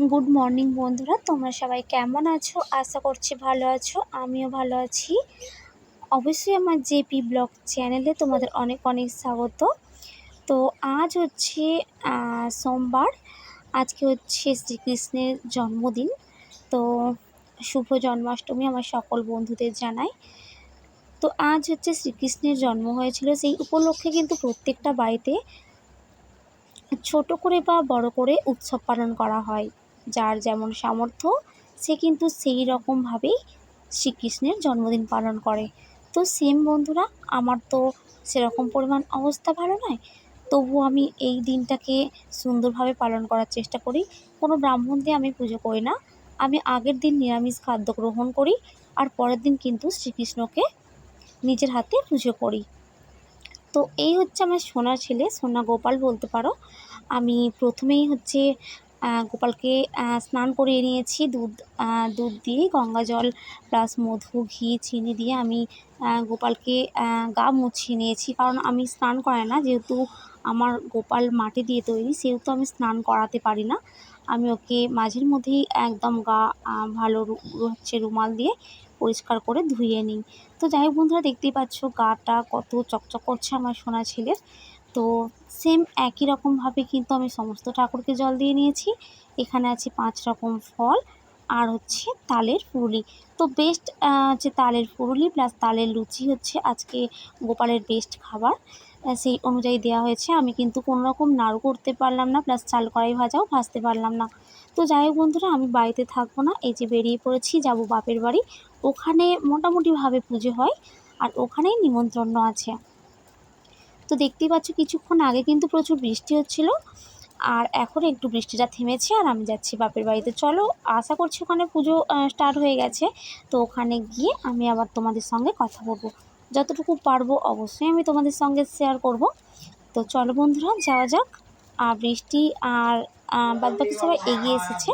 Good morning বন্ধুরা। তোমরা সবাই কেমন আছো? আশা করছি ভালো আছো। আমিও ভালো আছি। অবশ্যই আমার জেপি ব্লগ চ্যানেলে তোমাদের অনেক অনেক স্বাগত। তো আজ হচ্ছে সোমবার। আজকে হচ্ছে শ্রীকৃষ্ণের জন্মদিন। তো শুভ জন্মাষ্টমী আমার সকল বন্ধুদের জানাই। তো আজ হচ্ছে শ্রীকৃষ্ণের জন্ম হয়েছিল সেই উপলক্ষে কিন্তু প্রত্যেকটা বাড়িতে ছোট করে বা বড় করে উৎসব পালন করা হয়। যার যেমন সামর্থ্য, সে কিন্তু সেই রকমভাবেই শ্রীকৃষ্ণের জন্মদিন পালন করে। তো সেম বন্ধুরা, আমার তো সেরকম পরিমাণ অবস্থা ভালো নয়। তবু আমি এই দিনটাকে সুন্দরভাবে পালন করার চেষ্টা করি। কোনো ব্রাহ্মণ দিয়ে আমি পুজো করি না। আমি আগের দিন নিরামিষ খাদ্য গ্রহণ করি আর পরের দিন কিন্তু শ্রীকৃষ্ণকে নিজের হাতে পুজো করি। তো এই হচ্ছে আমার সোনার ছেলে, সোনা গোপাল বলতে পারো। আমি প্রথমেই হচ্ছে গোপালকে স্নান করিয়ে নিয়েছি। দুধ দুধ দিয়ে গঙ্গা জল প্লাস মধু, ঘি, চিনি দিয়ে আমি গোপালকে গা মুছিয়ে নিয়েছি। কারণ আমি স্নান করাই না, যেহেতু আমার গোপাল মাটি দিয়ে তৈরি, সেহেতু আমি স্নান করাতে পারি না। আমি ওকে মাঝের মধ্যেই একদম গা ভালো হচ্ছে রুমাল দিয়ে পরিষ্কার করে ধুয়ে নিই। তো যাই হোক বন্ধুরা, দেখতেই পাচ্ছ গাটা কত চকচক করছে আমার সোনা ছেলের। তো সেম একই রকমভাবে কিন্তু আমি সমস্ত ঠাকুরকে জল দিয়ে নিয়েছি। এখানে আছে পাঁচ রকম ফল আর হচ্ছে তালের ফুরুলি। তো বেস্ট যে তালের ফুরুলি প্লাস তালের লুচি হচ্ছে আজকে গোপালের বেস্ট খাবার। সেই অনুযায়ী দেওয়া হয়েছে। আমি কিন্তু কোনো রকম নাড়ু করতে পারলাম না প্লাস চাল কড়াই ভাজাও ভাজতে পারলাম না। তো যাই হোক বন্ধুরা, আমি বাড়িতে থাকব না, এই যে বেরিয়ে পড়েছি, যাব বাপের বাড়ি। ওখানে মোটামুটিভাবে পুজো হয় আর ওখানেই নিমন্ত্রণ আছে। তো দেখতেই পাচ্ছ কিছুক্ষণ আগে কিন্তু প্রচুর বৃষ্টি হচ্ছিল। আর এখন একটু বৃষ্টিটা থেমেছে আর আমি যাচ্ছি বাপের বাড়িতে। চলো, আশা করছি ওখানে পুজো স্টার্ট হয়ে গেছে। তো ওখানে গিয়ে আমি আবার তোমাদের সঙ্গে কথা বলব। যতটুকু পারব অবশ্যই আমি তোমাদের সঙ্গে শেয়ার করব। তো চলো বন্ধুরা, যাওয়া যাক। আর বৃষ্টি আর বাদবাকি সবাই এগিয়ে এসেছে।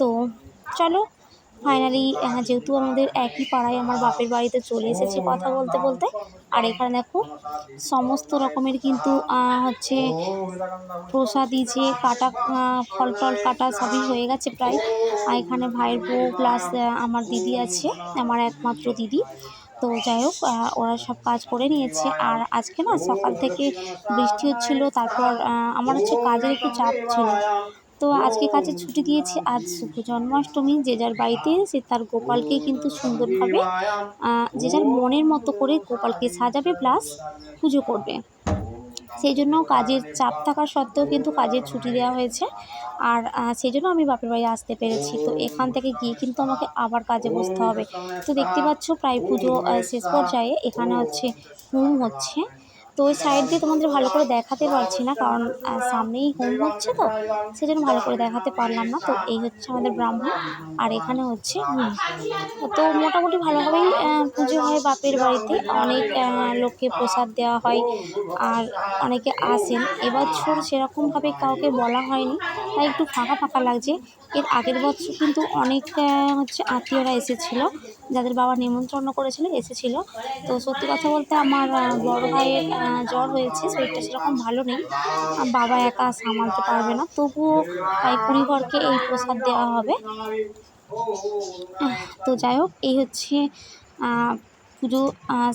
তো চলো ফাইনালি যেহেতু আমাদের একই পাড়ায় আমার বাপের বাড়িতে চলে এসেছি কথা বলতে বলতে, আর এখানে দেখো সমস্ত রকমের কিন্তু হচ্ছে প্রসাদি যে কাটা ফল টল কাটা সবই হয়ে গেছে প্রায়। আর এখানে ভাইয়ের বউ প্লাস আমার দিদি আছে, আমার একমাত্র দিদি। তো যাই হোক ওরা সব কাজ করে নিয়েছে। আর আজকে না সকাল থেকে বৃষ্টি হচ্ছিল, তারপর আমার হচ্ছে কাজের একটু চাপ ছিল। তো আজকে কাজে ছুটি দিয়েছি। আজ শুভ জন্মাষ্টমী। যে যার বাড়িতে সে তার গোপালকে কিন্তু সুন্দরভাবে যে যার মনের মতো করে গোপালকে সাজাবে, প্লাস পুজো করবে। সেই জন্য কাজের চাপ থাকা সত্ত্বেও কিন্তু কাজের ছুটি দেওয়া হয়েছে। আর সেই জন্য আমি বাপের বাড়ি আসতে পেরেছি। তো এখান থেকে গিয়ে কিন্তু আমাকে আবার কাজে বসতে হবে। তো দেখতে পাচ্ছ, প্রায় পুজো শেষ পর্যায়ে এখানে হচ্ছে, হোম হচ্ছে। তো ওই সাইড দিয়ে তোমাদের ভালো করে দেখাতে পারছি না, কারণ সামনেই হোম হচ্ছে তো, সেজন্য ভালো করে দেখাতে পারলাম না। তো এই হচ্ছে আমাদের ব্রাহ্মণ, আর এখানে হচ্ছে হোম তো মোটামুটি ভালোভাবেই পুজো হয় বাপের বাড়িতে। অনেক লোককে প্রসাদ দেওয়া হয়, আর অনেকে আসেন। এবছর সেরকমভাবে কাউকে বলা হয়নি, তাই একটু ফাঁকা ফাঁকা লাগছে। এর আগের বছর কিন্তু অনেক হচ্ছে আত্মীয়রা এসেছিল, যাদের বাবা নিমন্ত্রণ করেছিল, এসেছিল। তো সত্যি কথা বলতে আমার বড় ভাইয়ের আহ, জ্বর হয়েছে শরীরটা সেরকম ভালো নেই। বাবা একা সামালতে পারবে না। তবুও তাই ঘরকে এই প্রসাদ দেওয়া হবে। তো যাই হোক এই হচ্ছে পুজো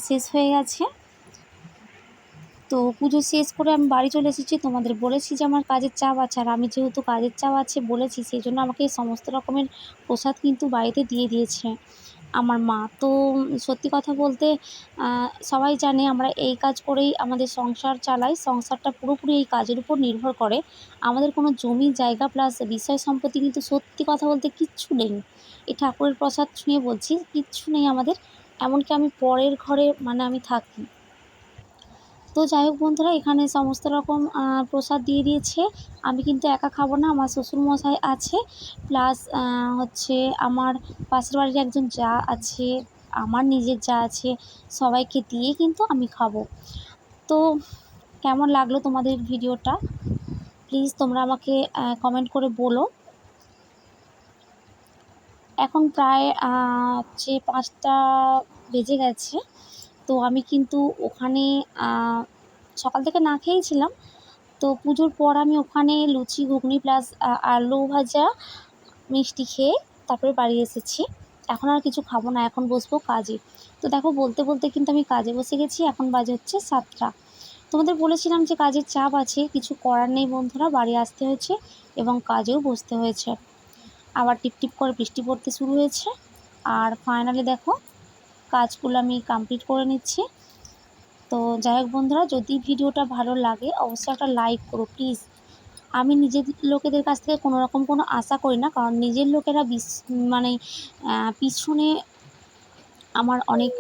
শেষ হয়ে গেছে। তো পুজো শেষ করে আমি বাড়ি চলে এসেছি। তোমাদের বলেছি যে আমার কাজের চাপ আছে। আর আমি যেহেতু কাজের চাপ আছে বলেছি সেই জন্য আমাকে সমস্ত রকমের প্রসাদ কিন্তু বাড়িতে দিয়ে দিয়েছে। আমার মা। তো সত্যি কথা বলতে সবাই জানে আমরা এই কাজ করেই আমাদের সংসার চালাই। সংসারটা পুরোপুরি এই কাজের উপর নির্ভর করে। আমাদের কোনো জমি, জায়গা প্লাস বিষয় সম্পত্তি কিন্তু সত্যি কথা বলতে কিচ্ছু নেই। এই ঠাকুরের প্রসাদ ছুঁয়ে বলছি, কিচ্ছু নেই আমাদের। এমনকি আমি পরের ঘরে মানে আমি থাকি। তো যাই হোক বন্ধুরা, এখানে সমস্ত রকম প্রসাদ দিয়ে দিয়েছে। আমি কিন্তু একা খাব না, আমার শ্বশুরমশাই আছে। প্লাস হচ্ছে আমার পাশের বাড়ির একজন যা আছে, আমার নিজের যা আছে, সবাইকে দিয়ে কিন্তু আমি খাব। তো কেমন লাগল তোমাদের ভিডিওটা? প্লিজ তোমরা আমাকে কমেন্ট করে বলো। এখন প্রায় হচ্ছে পাঁচটা বেজে গেছে। তো আমি কিন্তু ওখানে সকাল থেকে না খেয়েছিলাম। তো পুজোর পর আমি ওখানে লুচি, ঘুগনি প্লাস আলু ভাজা, মিষ্টি খেয়ে তারপরে বাড়ি এসেছি। এখন আর কিছু খাব না, এখন বসবো কাজে। তো দেখো, বলতে বলতে কিন্তু আমি কাজে বসে গেছি, এখন বাজে হচ্ছে সাতটা। তোমাদের বলেছিলাম যে কাজের চাপ আছে, কিছু করার নেই বন্ধুরা, বাড়ি আসতে হয়েছে এবং কাজেও বসতে হয়েছে। আবার টিপ টিপ করে বৃষ্টি পড়তে শুরু হয়েছে। আর ফাইনালি দেখো কাজগুলো আমি কমপ্লিট করে নিচ্ছি। তো যাই হোক বন্ধুরা, যদি ভিডিওটা ভালো লাগে, অবশ্যই একটা লাইক করো প্লিজ আমি নিজের লোকেদের কাছ থেকে কোনো রকম কোনো আশা করি না, কারণ নিজের লোকেরা বিস মানে পিছনে আমার অনেক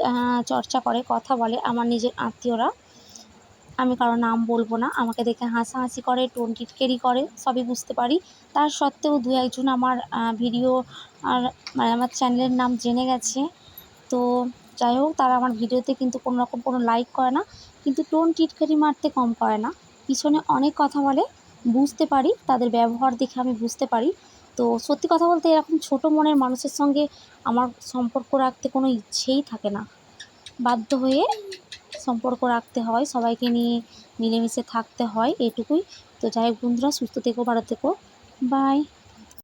চর্চা করে, কথা বলে আমার নিজের আত্মীয়রা। আমি কারও নাম বলব না, আমাকে দেখে হাসাহাসি করে, টোন টিটকেরি করে, সবই বুঝতে পারি। তার সত্ত্বেও দু একজন আমার ভিডিও আর মানে আমার চ্যানেলের নাম জেনে গেছে। তো যাই হোক, তারা আমার ভিডিওতে কিন্তু কোনো রকম কোনো লাইক করে না, কিন্তু টোন টিটকারি মারতে কম করে না। পিছনে অনেক কথা বলে, বুঝতে পারি, তাদের ব্যবহার দেখে আমি বুঝতে পারি। তো সত্যি কথা বলতে এরকম ছোটো মনের মানুষের সঙ্গে আমার সম্পর্ক রাখতে কোনো ইচ্ছেই থাকে না। বাধ্য হয়ে সম্পর্ক রাখতে হয়, সবাইকে নিয়ে মিলেমিশে থাকতে হয়, এটুকুই। তো যাই হোক, বন্ধুরা, সুস্থ থেকো, ভালো থেকো। বাই